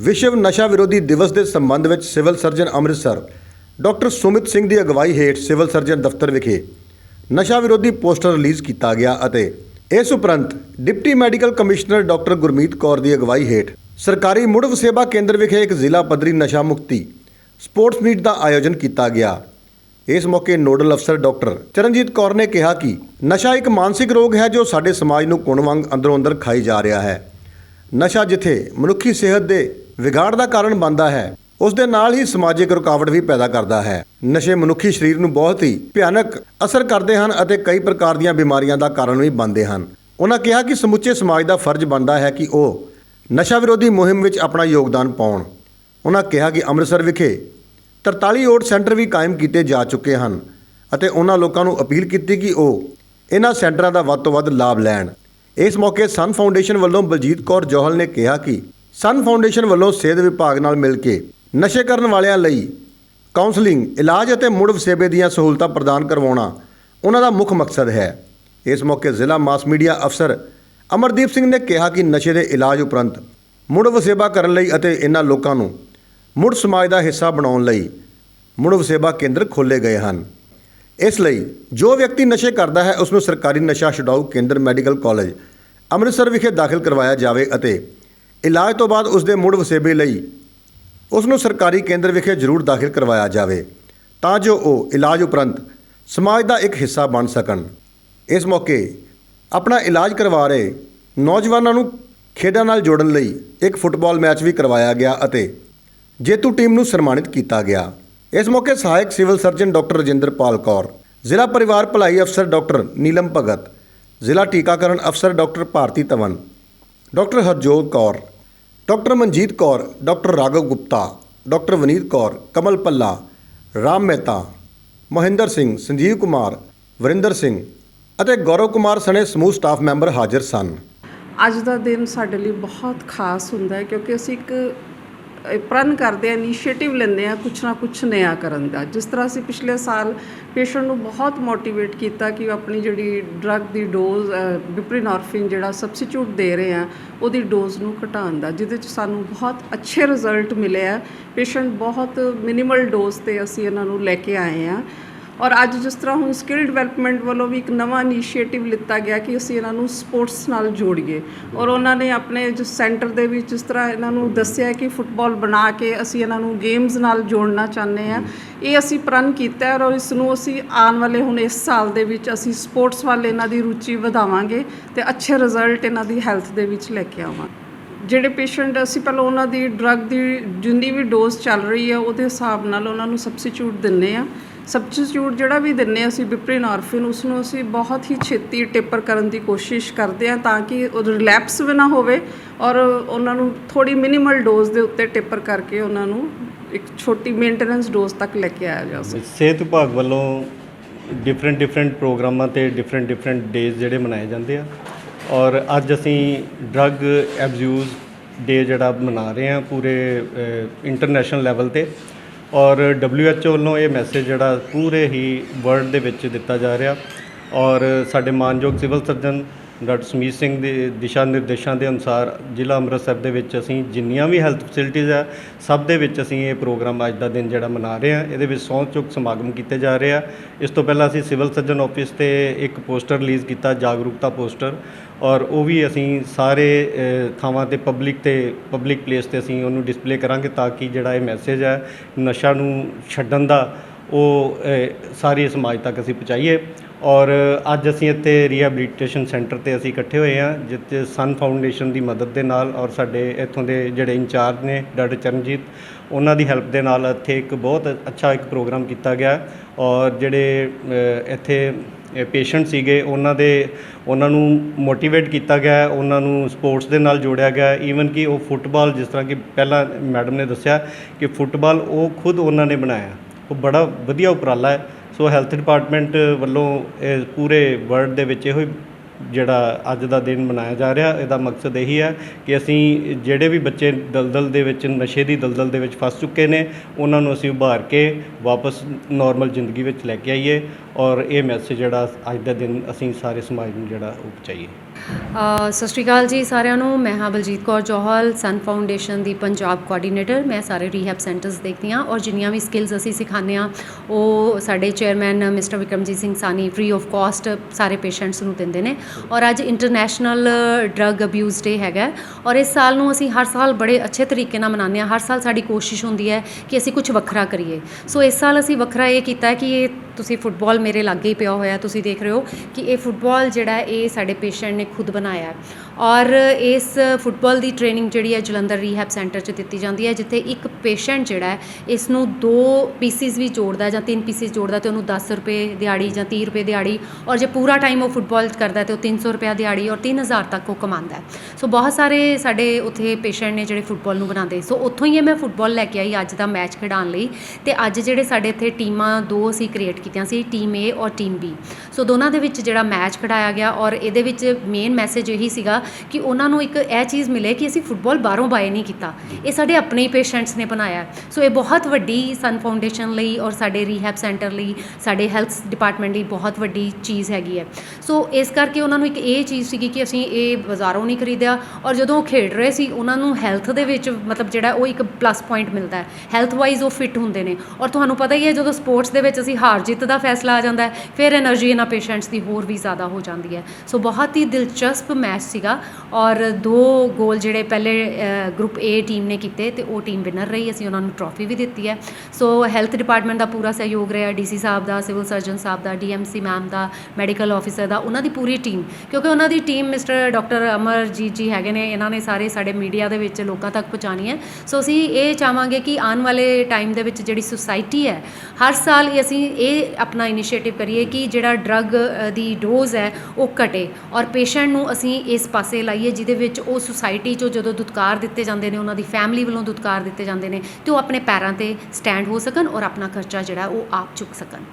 ਵਿਸ਼ਵ ਨਸ਼ਾ ਵਿਰੋਧੀ ਦਿਵਸ ਦੇ ਸੰਬੰਧ ਵਿੱਚ civil surgeon Amritsar, doctor Sumit Singh ਦੀ ਅਗਵਾਈ ਹੇਠ ਸਿਵਲ ਸਰਜਨ ਦਫ਼ਤਰ ਵਿਖੇ ਨਸ਼ਾ ਵਿਰੋਧੀ ਪੋਸਟਰ ਰਿਲੀਜ਼ ਕੀਤਾ ਗਿਆ ਅਤੇ ਇਸ ਉਪਰੰਤ deputy medical commissioner doctor Gurmeet Kaur ਦੀ ਅਗਵਾਈ ਹੇਠ ਸਰਕਾਰੀ ਮੁੜਵ ਸੇਵਾ ਕੇਂਦਰ ਵਿਖੇ ਇੱਕ ਜ਼ਿਲ੍ਹਾ ਪੱਧਰੀ ਨਸ਼ਾ ਮੁਕਤੀ ਸਪੋਰਟਸ ਮੀਟ ਦਾ ਆਯੋਜਨ ਕੀਤਾ ਗਿਆ। ਇਸ ਮੌਕੇ ਨੋਡਲ ਅਫਸਰ ਡਾਕਟਰ ਚਰਨਜੀਤ ਕੌਰ ਨੇ ਕਿਹਾ ਕਿ ਨਸ਼ਾ ਇੱਕ ਮਾਨਸਿਕ ਰੋਗ ਹੈ ਜੋ ਸਾਡੇ ਸਮਾਜ ਨੂੰ ਕੁਣ ਵਾਂਗ ਅੰਦਰੋਂ ਅੰਦਰ ਖਾਈ ਜਾ ਰਿਹਾ ਹੈ। ਨਸ਼ਾ ਜਿੱਥੇ ਮਨੁੱਖੀ ਸਿਹਤ ਦੇ ਵਿਗਾੜ ਦਾ ਕਾਰਨ ਬਣਦਾ ਹੈ। ਉਸ ਦੇ ਨਾਲ ਹੀ ਸਮਾਜਿਕ ਰੁਕਾਵਟ ਵੀ ਪੈਦਾ ਕਰਦਾ ਹੈ। ਨਸ਼ੇ ਮਨੁੱਖੀ ਸਰੀਰ ਨੂੰ ਬਹੁਤ ਹੀ ਭਿਆਨਕ ਅਸਰ ਕਰਦੇ ਹਨ ਅਤੇ ਕਈ ਪ੍ਰਕਾਰ ਦੀਆਂ ਬਿਮਾਰੀਆਂ ਦਾ ਕਾਰਨ ਵੀ ਬਣਦੇ ਹਨ। ਉਹਨਾਂ ਕਿਹਾ ਕਿ ਸਮੁੱਚੇ ਸਮਾਜ ਦਾ ਫਰਜ਼ ਬਣਦਾ ਹੈ ਕਿ ਉਹ ਨਸ਼ਾ ਵਿਰੋਧੀ ਮੁਹਿੰਮ ਵਿੱਚ ਆਪਣਾ ਯੋਗਦਾਨ ਪਾਉਣ। ਉਹਨਾਂ ਕਿਹਾ ਕਿ ਅੰਮ੍ਰਿਤਸਰ ਵਿਖੇ 43 ਓਟ ਸੈਂਟਰ ਵੀ ਕਾਇਮ ਕੀਤੇ ਜਾ ਚੁੱਕੇ ਹਨ ਅਤੇ ਉਹਨਾਂ ਲੋਕਾਂ ਨੂੰ ਅਪੀਲ ਕੀਤੀ ਕਿ ਉਹ ਇਹਨਾਂ ਸੈਂਟਰਾਂ ਦਾ ਵੱਧ ਤੋਂ ਵੱਧ ਲਾਭ ਲੈਣ। ਇਸ ਮੌਕੇ ਸਨ ਫਾਊਂਡੇਸ਼ਨ ਵੱਲੋਂ ਬਲਜੀਤ ਕੌਰ ਜੋਹਲ ਨੇ ਕਿਹਾ ਕਿ ਸਨ ਫਾਊਂਡੇਸ਼ਨ ਵੱਲੋਂ ਸਿਹਤ ਵਿਭਾਗ ਨਾਲ ਮਿਲ ਕੇ ਨਸ਼ੇ ਕਰਨ ਵਾਲਿਆਂ ਲਈ ਕਾਉਂਸਲਿੰਗ ਇਲਾਜ ਅਤੇ ਮੁੜ ਵਸੇਬੇ ਦੀਆਂ ਸਹੂਲਤਾਂ ਪ੍ਰਦਾਨ ਕਰਵਾਉਣਾ ਉਹਨਾਂ ਦਾ ਮੁੱਖ ਮਕਸਦ ਹੈ। ਇਸ ਮੌਕੇ ਜ਼ਿਲ੍ਹਾ ਮਾਸ ਮੀਡੀਆ ਅਫਸਰ ਅਮਰਦੀਪ ਸਿੰਘ ਨੇ ਕਿਹਾ ਕਿ ਨਸ਼ੇ ਦੇ ਇਲਾਜ ਉਪਰੰਤ ਮੁੜ ਵਸੇਬਾ ਕਰਨ ਲਈ ਅਤੇ ਇਹਨਾਂ ਲੋਕਾਂ ਨੂੰ ਮੁੜ ਸਮਾਜ ਦਾ ਹਿੱਸਾ ਬਣਾਉਣ ਲਈ ਮੁੜ ਵਸੇਬਾ ਕੇਂਦਰ ਖੋਲ੍ਹੇ ਗਏ ਹਨ। ਇਸ ਲਈ ਜੋ ਵਿਅਕਤੀ ਨਸ਼ੇ ਕਰਦਾ ਹੈ, ਉਸ ਨੂੰ ਸਰਕਾਰੀ ਨਸ਼ਾ ਛੁਡਾਊ ਕੇਂਦਰ ਮੈਡੀਕਲ ਕਾਲਜ ਅੰਮ੍ਰਿਤਸਰ ਵਿਖੇ ਦਾਖਲ ਕਰਵਾਇਆ ਜਾਵੇ ਅਤੇ ਇਲਾਜ ਤੋਂ ਬਾਅਦ ਉਸ ਦੇ ਮੁੜ ਵਸੇਬੇ ਲਈ ਉਸ ਨੂੰ ਸਰਕਾਰੀ ਕੇਂਦਰ ਵਿਖੇ ਜ਼ਰੂਰ ਦਾਖਲ ਕਰਵਾਇਆ ਜਾਵੇ ਤਾਂ ਜੋ ਉਹ ਇਲਾਜ ਉਪਰੰਤ ਸਮਾਜ ਦਾ ਇੱਕ ਹਿੱਸਾ ਬਣ ਸਕਣ। ਇਸ ਮੌਕੇ ਆਪਣਾ ਇਲਾਜ ਕਰਵਾ ਰਹੇ ਨੌਜਵਾਨਾਂ ਨੂੰ ਖੇਡਾਂ ਨਾਲ ਜੋੜਨ ਲਈ ਇੱਕ ਫੁੱਟਬਾਲ ਮੈਚ ਵੀ ਕਰਵਾਇਆ ਗਿਆ ਅਤੇ ਜੇਤੂ ਟੀਮ ਨੂੰ ਸਨਮਾਨਿਤ ਕੀਤਾ ਗਿਆ। ਇਸ ਮੌਕੇ ਸਹਾਇਕ civil surgeon doctor Rajinderpal Kaur, ਜ਼ਿਲ੍ਹਾ ਪਰਿਵਾਰ ਭਲਾਈ ਅਫਸਰ ਡਾਕਟਰ ਨੀਲਮ ਭਗਤ, ਜ਼ਿਲ੍ਹਾ ਟੀਕਾਕਰਨ ਅਫਸਰ doctor Bharti Tawan doctor Harjot Kaur doctor Manjit Kaur, doctor Raghav Gupta, doctor Vaneet Kaur, Kamal Palla, Ram Mehta, Mahinder Singh, Sanjeev Kumar, Varinder Singh ਅਤੇ ਗੌਰਵ ਕੁਮਾਰ ਸਣੇ ਸਮੂਹ ਸਟਾਫ ਮੈਂਬਰ ਹਾਜ਼ਰ ਸਨ। ਅੱਜ ਦਾ ਦਿਨ ਸਾਡੇ ਲਈ ਬਹੁਤ ਖਾਸ ਹੁੰਦਾ ਹੈ ਕਿਉਂਕਿ ਅਸੀਂ ਇੱਕ ਪ੍ਰਣ ਕਰਦੇ ਆ ਇਨੀਸ਼ੀਏਟਿਵ ਲੈਂਦੇ ਆ, ਕੁਛ ਨਾ ਕੁਛ ਨਿਆ ਕਰਨ ਦਾ। ਜਿਸ ਤਰ੍ਹਾਂ ਅਸੀਂ ਪਿਛਲੇ ਸਾਲ ਪੇਸ਼ੈਂਟ ਨੂੰ ਬਹੁਤ ਮੋਟੀਵੇਟ ਕੀਤਾ ਕਿ ਉਹ ਆਪਣੀ ਜਿਹੜੀ ਡਰੱਗ ਦੀ ਡੋਜ਼ ਬਿਪਰੀਨੋਰਫਿਨ ਜਿਹੜਾ ਸਬਸਟੀਟਿਊਟ ਦੇ ਰਹੇ ਆ, ਉਹਦੀ ਡੋਜ਼ ਨੂੰ ਘਟਾਉਣ ਦਾ, ਜਿਹਦੇ ਚ ਸਾਨੂੰ ਬਹੁਤ ਅੱਛੇ ਰਿਜ਼ਲਟ ਮਿਲੇ ਆ। ਪੇਸ਼ੈਂਟ ਬਹੁਤ ਮਿਨੀਮਲ ਡੋਜ਼ ਤੇ ਅਸੀਂ ਇਹਨਾਂ ਨੂੰ ਲੈ ਕੇ ਆਏ ਆ। ਔਰ ਅੱਜ ਜਿਸ ਤਰ੍ਹਾਂ ਹੁਣ ਸਕਿੱਲ ਡਿਵੈਲਪਮੈਂਟ ਵੱਲੋਂ ਵੀ ਇੱਕ ਨਵਾਂ ਇਨੀਸ਼ੀਏਟਿਵ ਲਿੱਤਾ ਗਿਆ ਕਿ ਅਸੀਂ ਇਹਨਾਂ ਨੂੰ ਸਪੋਰਟਸ ਨਾਲ ਜੋੜੀਏ। ਔਰ ਉਹਨਾਂ ਨੇ ਆਪਣੇ ਜਿਸ ਸੈਂਟਰ ਦੇ ਵਿੱਚ ਜਿਸ ਤਰ੍ਹਾਂ ਇਹਨਾਂ ਨੂੰ ਦੱਸਿਆ ਕਿ ਫੁੱਟਬਾਲ ਬਣਾ ਕੇ ਅਸੀਂ ਇਹਨਾਂ ਨੂੰ ਗੇਮਸ ਨਾਲ ਜੋੜਨਾ ਚਾਹੁੰਦੇ ਆ ਇਹ ਅਸੀਂ ਪ੍ਰਣ ਕੀਤਾ ਔਰ ਇਸ ਨੂੰ ਅਸੀਂ ਆਉਣ ਵਾਲੇ ਹੁਣ ਇਸ ਸਾਲ ਦੇ ਵਿੱਚ ਅਸੀਂ ਸਪੋਰਟਸ ਵੱਲ ਇਹਨਾਂ ਦੀ ਰੁਚੀ ਵਧਾਵਾਂਗੇ ਤੇ ਅੱਛੇ ਰਿਜ਼ਲਟ ਇਹਨਾਂ ਦੀ ਹੈਲਥ ਦੇ ਵਿੱਚ ਲੈ ਕੇ ਆਵਾਂਗੇ। ਜਿਹੜੇ ਪੇਸ਼ੈਂਟ ਅਸੀਂ ਪਹਿਲਾਂ ਉਹਨਾਂ ਦੀ ਡਰੱਗ ਦੀ ਜਿੰਨੀ ਵੀ ਡੋਜ਼ ਚੱਲ ਰਹੀ ਹੈ ਉਹਦੇ ਹਿਸਾਬ ਨਾਲ ਉਹਨਾਂ ਨੂੰ ਸਬਸਟੀਟਿਊਟ ਦਿੰਨੇ ਆ ਸਬਸਟੀਟਿਊਟ ਜਿਹੜਾ ਵੀ ਦਿੰਨੇ ਆ ਅਸੀਂ ਬਿਪਰੀਨੋਰਫਿਨ ਉਸ ਨੂੰ ਅਸੀਂ ਬਹੁਤ ਹੀ ਛੇਤੀ ਟੇਪਰ ਕਰਨ ਦੀ ਕੋਸ਼ਿਸ਼ ਕਰਦੇ ਆ ਤਾਂ ਕਿ ਉਹ ਰਿਲੈਪਸ ਵੀ ਨਾ ਹੋਵੇ ਔਰ ਉਹਨਾਂ ਨੂੰ ਥੋੜੀ ਮਿਨੀਮਲ ਡੋਜ਼ ਦੇ ਉੱਤੇ ਟੇਪਰ ਕਰਕੇ ਉਹਨਾਂ ਨੂੰ ਇੱਕ ਛੋਟੀ ਮੇਨਟੇਨੈਂਸ ਡੋਜ਼ ਤੱਕ ਲੈ ਕੇ ਆਇਆ ਜਾ ਸਕੇ। ਸਿਹਤ ਵਿਭਾਗ ਵੱਲੋਂ ਡਿਫਰੈਂਟ ਡਿਫਰੈਂਟ ਪ੍ਰੋਗਰਾਮਾਂ ਤੇ ਡਿਫਰੈਂਟ ਡਿਫਰੈਂਟ ਡੇਜ਼ ਜਿਹੜੇ ਮਨਾਏ ਜਾਂਦੇ ਆ। ਔਰ ਅੱਜ ਅਸੀਂ ਡਰੱਗ ਐਬਿਊਜ਼ ਡੇ ਜਿਹੜਾ ਮਨਾ ਰਹੇ ਆ ਪੂਰੇ ਇੰਟਰਨੈਸ਼ਨਲ ਲੈਵਲ ਤੇ। ਔਰ WHO ਵੱਲੋਂ ਇਹ ਮੈਸੇਜ ਜਿਹੜਾ ਪੂਰੇ ਹੀ ਵਰਲਡ ਦੇ ਵਿੱਚ ਦਿੱਤਾ ਜਾ ਰਿਹਾ ਔਰ ਸਾਡੇ ਮਾਨਯੋਗ civil surgeon doctor Sameet Singh ਦੇ ਦਿਸ਼ਾ ਨਿਰਦੇਸ਼ਾਂ ਦੇ ਅਨੁਸਾਰ ਜ਼ਿਲ੍ਹਾ ਅੰਮ੍ਰਿਤਸਰ ਦੇ ਵਿੱਚ ਅਸੀਂ ਜਿੰਨੀਆਂ ਵੀ ਹੈਲਥ ਫੈਸਿਲਿਟੀਜ਼ ਆ, ਸਭ ਦੇ ਵਿੱਚ ਅਸੀਂ ਇਹ ਪ੍ਰੋਗਰਾਮ ਅੱਜ ਦਾ ਦਿਨ ਜਿਹੜਾ ਮਨਾ ਰਹੇ ਹਾਂ। ਇਹਦੇ ਵਿੱਚ ਸਹੁੰ ਚੁੱਕ ਸਮਾਗਮ ਕੀਤੇ ਜਾ ਰਹੇ ਆ। ਇਸ ਤੋਂ ਪਹਿਲਾਂ ਅਸੀਂ ਸਿਵਲ ਸਰਜਨ ਆਫਿਸ ਤੇ ਇੱਕ ਪੋਸਟਰ ਰਿਲੀਜ਼ ਕੀਤਾ, ਜਾਗਰੂਕਤਾ ਪੋਸਟਰ, ਔਰ ਉਹ ਵੀ ਅਸੀਂ ਸਾਰੇ ਥਾਵਾਂ ਤੇ ਪਬਲਿਕ ਤੇ ਪਬਲਿਕ ਪਲੇਸ ਤੇ ਅਸੀਂ ਉਹਨੂੰ ਡਿਸਪਲੇ ਕਰਾਂਗੇ ਤਾਂ ਕਿ ਜਿਹੜਾ ਇਹ ਮੈਸੇਜ ਹੈ ਨਸ਼ਾ ਨੂੰ ਛੱਡਣ ਦਾ ਉਹ ਸਾਰੇ ਸਮਾਜ ਤੱਕ ਅਸੀਂ ਪਹੁੰਚਾਈਏ। ਔਰ ਅੱਜ ਅਸੀਂ ਇੱਥੇ ਰੀਹੈਬਿਲਿਟੇਸ਼ਨ ਸੈਂਟਰ ਤੇ ਅਸੀਂ ਇਕੱਠੇ ਹੋਏ ਹਾਂ, ਜਿੱਥੇ ਸਨ ਫਾਊਂਡੇਸ਼ਨ ਦੀ ਮਦਦ ਦੇ ਨਾਲ ਔਰ ਸਾਡੇ ਇੱਥੋਂ ਦੇ ਜਿਹੜੇ ਇੰਚਾਰਜ ਨੇ, ਡਾਕਟਰ ਚਰਨਜੀਤ, ਉਹਨਾਂ ਦੀ ਹੈਲਪ ਦੇ ਨਾਲ ਇੱਥੇ ਇੱਕ ਬਹੁਤ ਅੱਛਾ ਇੱਕ ਪ੍ਰੋਗਰਾਮ ਕੀਤਾ ਗਿਆ ਔਰ ਜਿਹੜੇ ਇੱਥੇ ਪੇਸ਼ੈਂਟ ਸੀਗੇ, ਉਹਨਾਂ ਦੇ, ਉਹਨਾਂ ਨੂੰ ਮੋਟੀਵੇਟ ਕੀਤਾ ਗਿਆ, ਉਹਨਾਂ ਨੂੰ ਸਪੋਰਟਸ ਦੇ ਨਾਲ ਜੋੜਿਆ ਗਿਆ ਈਵਨ ਕਿ ਉਹ ਫੁੱਟਬਾਲ ਜਿਸ ਤਰ੍ਹਾਂ ਕਿ ਪਹਿਲਾਂ ਮੈਡਮ ਨੇ ਦੱਸਿਆ ਕਿ ਫੁੱਟਬਾਲ ਉਹ ਖੁਦ ਉਹਨਾਂ ਨੇ ਬਣਾਇਆ, ਉਹ ਬੜਾ ਵਧੀਆ ਉਪਰਾਲਾ ਹੈ ਸੋ ਹੈਲਥ ਡਿਪਾਰਟਮੈਂਟ ਵੱਲੋਂ ਇਹ ਪੂਰੇ ਵਰਲਡ ਦੇ ਵਿੱਚ ਇਹੋ ਹੀ ਜਿਹੜਾ ਅੱਜ ਦਾ ਦਿਨ ਮਨਾਇਆ ਜਾ ਰਿਹਾ, ਇਹਦਾ ਮਕਸਦ ਇਹੀ ਹੈ ਕਿ ਅਸੀਂ ਜਿਹੜੇ ਵੀ ਬੱਚੇ ਦਲਦਲ ਦੇ ਵਿੱਚ, ਨਸ਼ੇ ਦੀ ਦਲਦਲ ਦੇ ਵਿੱਚ ਫਸ ਚੁੱਕੇ ਨੇ, ਉਹਨਾਂ ਨੂੰ ਅਸੀਂ ਉਭਾਰ ਕੇ ਵਾਪਸ ਨਾਰਮਲ ਜ਼ਿੰਦਗੀ ਵਿੱਚ ਲੈ ਕੇ ਆਈਏ ਔਰ ਇਹ ਮੈਸੇਜ ਜਿਹੜਾ ਅੱਜ ਦਾ ਦਿਨ ਅਸੀਂ ਸਾਰੇ ਸਮਾਜ ਨੂੰ ਜਿਹੜਾ ਉਹ ਪਹੁੰਚਾਈਏ। ਸਤਿ ਸ਼੍ਰੀ ਅਕਾਲ ਜੀ ਸਾਰਿਆਂ ਨੂੰ। ਮੈਂ ਹਾਂ ਬਲਜੀਤ ਕੌਰ ਜੋਹਲ ਸਨ ਫਾਊਂਡੇਸ਼ਨ ਦੀ ਪੰਜਾਬ ਕੋਆਰਡੀਨੇਟਰ ਮੈਂ ਸਾਰੇ ਰੀਹੈਬ ਸੈਂਟਰਸ ਦੇਖਦੀ ਹਾਂ ਔਰ ਜਿੰਨੀਆਂ ਵੀ ਸਕਿੱਲਸ ਅਸੀਂ ਸਿਖਾਉਂਦੇ ਹਾਂ, ਉਹ ਸਾਡੇ chairman mister Vikramjit Singh Sahni free of cost ਸਾਰੇ ਪੇਸ਼ੈਂਟਸ ਨੂੰ ਦਿੰਦੇ ਨੇ। ਔਰ ਅੱਜ ਇੰਟਰਨੈਸ਼ਨਲ ਡਰੱਗ ਅਬਿਊਜ਼ ਡੇ ਹੈਗਾ ਔਰ ਇਸ ਸਾਲ ਨੂੰ ਅਸੀਂ ਹਰ ਸਾਲ ਬੜੇ ਅੱਛੇ ਤਰੀਕੇ ਨਾਲ ਮਨਾਉਂਦੇ ਹਾਂ। ਹਰ ਸਾਲ ਸਾਡੀ ਕੋਸ਼ਿਸ਼ ਹੁੰਦੀ ਹੈ ਕਿ ਅਸੀਂ ਕੁਝ ਵੱਖਰਾ ਕਰੀਏ। ਸੋ ਇਸ ਸਾਲ ਅਸੀਂ ਵੱਖਰਾ ਇਹ ਕੀਤਾ ਕਿ ਇਹ ਤੁਸੀਂ ਫੁੱਟਬਾਲ ਮੇਰੇ ਲਾਗੇ ਹੀ ਪਿਆ ਹੋਇਆ ਤੁਸੀਂ ਦੇਖ ਰਹੇ ਹੋ ਕਿ ਇਹ ਫੁੱਟਬਾਲ ਜਿਹੜਾ ਇਹ ਸਾਡੇ ਪੇਸ਼ੈਂਟ ਨੇ ਖੁਦ ਬਣਾਇਆ। ਔਰ ਇਸ ਫੁੱਟਬਾਲ ਦੀ ਟ੍ਰੇਨਿੰਗ ਜਿਹੜੀ ਹੈ ਜਲੰਧਰ ਰੀਹੈਬ ਸੈਂਟਰ 'ਚ ਦਿੱਤੀ ਜਾਂਦੀ ਹੈ, ਜਿੱਥੇ ਇੱਕ ਪੇਸ਼ੈਂਟ ਜਿਹੜਾ ਹੈ ਇਸ ਨੂੰ ਦੋ ਪੀਸਿਸ ਵੀ ਜੋੜਦਾ ਜਾਂ ਤਿੰਨ ਪੀਸਿਸ ਜੋੜਦਾ ਤੇ ਉਹਨੂੰ 10 ਰੁਪਏ ਦਿਹਾੜੀ ਜਾਂ 30 ਰੁਪਏ ਦਿਹਾੜੀ ਔਰ ਜੇ ਪੂਰਾ ਟਾਈਮ ਉਹ ਫੁੱਟਬਾਲ ਕਰਦਾ ਹੈ ਤੇ ਉਹ 300 ਰੁਪਏ ਦਿਹਾੜੀ ਔਰ 3000 ਤੱਕ ਉਹ ਕਮਾਉਂਦਾ ਹੈ। ਸੋ ਬਹੁਤ ਸਾਰੇ ਸਾਡੇ ਉੱਥੇ ਪੇਸ਼ੈਂਟ ਨੇ ਜਿਹੜੇ ਫੁੱਟਬਾਲ ਨੂੰ ਬਣਾਉਂਦੇ। ਸੋ ਉੱਥੋਂ ਹੀ ਇਹ ਮੈਂ ਫੁੱਟਬਾਲ ਲੈ ਕੇ ਆਈ ਅੱਜ ਦਾ ਮੈਚ ਖਿਡਾਉਣ ਲਈ ਤੇ ਅੱਜ ਜਿਹੜੇ ਸਾਡੇ ਇੱਥੇ ਟੀਮਾਂ ਦੋ ਅਸੀਂ ਕ੍ਰੀਏਟ ਕੀਤੀਆਂ ਸੀ, ਟੀਮ A ਔਰ ਟੀਮ B ਸੋ ਦੋਨਾਂ ਦੇ ਵਿੱਚ ਜਿਹੜਾ ਮੈਚ ਖਿਡਾਇਆ ਗਿਆ ਔਰ ਇਹਦੇ ਵਿੱਚ ਮੇਨ ਮੈਸੇਜ ਇਹੀ ਸੀਗਾ ਕਿ ਉਹਨਾਂ ਨੂੰ ਇੱਕ ਇਹ ਚੀਜ਼ ਮਿਲੇ ਕਿ ਅਸੀਂ ਫੁੱਟਬਾਲ ਬਾਹਰੋਂ ਬਾਏ ਨਹੀਂ ਕੀਤਾ। ਇਹ ਸਾਡੇ ਆਪਣੇ ਹੀ ਪੇਸ਼ੈਂਟਸ ਨੇ ਬਣਾਇਆ ਸੋ ਇਹ ਬਹੁਤ ਵੱਡੀ ਸਨ ਫਾਊਂਡੇਸ਼ਨ ਲਈ ਔਰ ਸਾਡੇ ਰੀਹੈਬ ਸੈਂਟਰ ਲਈ, ਸਾਡੇ ਹੈਲਥ ਡਿਪਾਰਟਮੈਂਟ ਲਈ ਬਹੁਤ ਵੱਡੀ ਚੀਜ਼ ਹੈਗੀ ਹੈ। ਸੋ ਇਸ ਕਰਕੇ ਉਹਨਾਂ ਨੂੰ ਇੱਕ ਇਹ ਚੀਜ਼ ਸੀਗੀ ਕਿ ਅਸੀਂ ਇਹ ਬਾਜ਼ਾਰੋਂ ਨਹੀਂ ਖਰੀਦਿਆ ਔਰ ਜਦੋਂ ਉਹ ਖੇਡ ਰਹੇ ਸੀ, ਉਹਨਾਂ ਨੂੰ ਹੈਲਥ ਦੇ ਵਿੱਚ ਮਤਲਬ ਜਿਹੜਾ ਉਹ ਇੱਕ ਪਲੱਸ ਪੁਆਇੰਟ ਮਿਲਦਾ ਹੈ। ਹੈਲਥ ਵਾਈਜ਼ ਉਹ ਫਿਟ ਹੁੰਦੇ ਨੇ। ਔਰ ਤੁਹਾਨੂੰ ਪਤਾ ਹੀ ਹੈ, ਜਦੋਂ ਸਪੋਰਟਸ ਦੇ ਵਿੱਚ ਅਸੀਂ ਹਾਰ ਜਿੱਤ ਦਾ ਫੈਸਲਾ ਆ ਜਾਂਦਾ ਹੈ, ਫਿਰ એનર્ਜੀ ਇਹਨਾਂ ਪੇਸ਼ੈਂਟਸ ਦੀ ਹੋਰ ਵੀ ਜ਼ਿਆਦਾ ਹੋ ਜਾਂਦੀ ਹੈ। ਸੋ ਬਹੁਤ ਹੀ ਦਿਲਚਸਪ ਮੈਚ ਸੀਗਾ। ਔਰ ਦੋ ਗੋਲ ਜਿਹੜੇ ਪਹਿਲੇ ਗਰੁੱਪ ਏ ਟੀਮ ਨੇ ਕੀਤੇ ਤੇ ਉਹ ਟੀਮ ਵਿਨਰ ਰਹੀ। ਅਸੀਂ ਉਹਨਾਂ ਨੂੰ ਟਰੋਫੀ ਵੀ ਦਿੱਤੀ ਹੈ। ਸੋ ਹੈਲਥ ਡਿਪਾਰਟਮੈਂਟ ਦਾ ਪੂਰਾ ਸਹਿਯੋਗ ਰਿਹਾ। ਡੀਸੀ ਸਾਹਿਬ ਦਾ ਸਿਵਲ ਸਰਜਨ ਸਾਹਿਬ ਦਾ ਡੀਐਮਸੀ ਮੈਮ ਦਾ ਮੈਡੀਕਲ ਆਫੀਸਰ ਦਾ, ਉਹਨਾਂ ਦੀ ਪੂਰੀ ਟੀਮ ਕਿਉਂਕਿ ਉਹਨਾਂ ਦੀ team mister doctor Amarjit ji ਹੈਗੇ ਨੇ। ਇਹਨਾਂ ਨੇ ਸਾਰੇ ਸਾਡੇ ਮੀਡੀਆ ਦੇ ਵਿੱਚ ਲੋਕਾਂ ਤੱਕ ਪਹੁੰਚਾਉਣੀ ਹੈ। ਸੋ ਅਸੀਂ ਇਹ ਚਾਹਾਂਗੇ ਕਿ ਆਉਣ ਵਾਲੇ ਟਾਈਮ ਦੇ ਵਿੱਚ ਜਿਹੜੀ ਸੁਸਾਇਟੀ ਹੈ, ਹਰ ਸਾਲ ਇਹ ਅਸੀਂ ਇਹ ਆਪਣਾ ਇਨੀਸ਼ੀਏਟਿਵ ਕਰੀਏ ਕਿ ਜਿਹੜਾ ਡਰੱਗ ਦੀ ਡੋਜ਼ ਹੈ, ਉਹ ਘਟੇ। ਔਰ ਪੇਸ਼ੈਂਟ ਨੂੰ ਅਸੀਂ ਇਸ ਪਾਸੇ ਪਾਸੇ ਲਾਈਏ ਜਿਹਦੇ ਵਿੱਚ ਉਹ ਸੁਸਾਇਟੀ 'ਚੋਂ ਜਦੋਂ ਦੁਤਕਾਰ ਦਿੱਤੇ ਜਾਂਦੇ ਨੇ, ਉਹਨਾਂ ਦੀ ਫੈਮਿਲੀ ਵੱਲੋਂ ਦੁਤਕਾਰ ਦਿੱਤੇ ਜਾਂਦੇ ਨੇ ਤੇ ਉਹ ਆਪਣੇ ਪੈਰਾਂ ਤੇ ਸਟੈਂਡ ਹੋ ਸਕਣ ਔਰ ਆਪਣਾ ਖਰਚਾ ਜਿਹੜਾ ਉਹ ਆਪ ਚੁੱਕ ਸਕਣ।